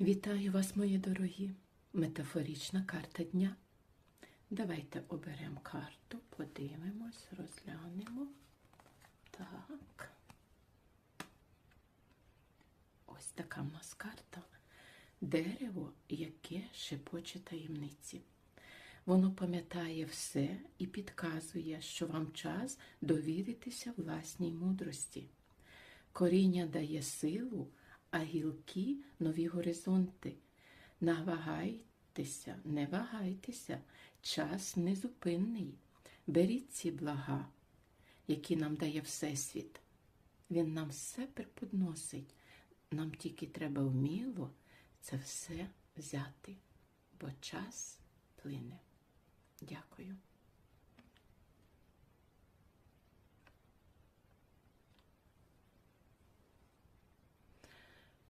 Вітаю вас, мої дорогі! Метафорічна карта дня. Давайте оберемо карту, подивимось, розглянемо. Так. Ось така в нас карта. Дерево, яке шепоче таємниці. Воно пам'ятає все і підказує, що вам час довіритися власній мудрості. Коріння дає силу, а гілки нові горизонти. Навагайтеся, не вагайтеся, час незупинний. Беріть ці блага, які нам дає Всесвіт. Він нам все преподносить. Нам тільки треба вміло це все взяти, бо час плине. Дякую.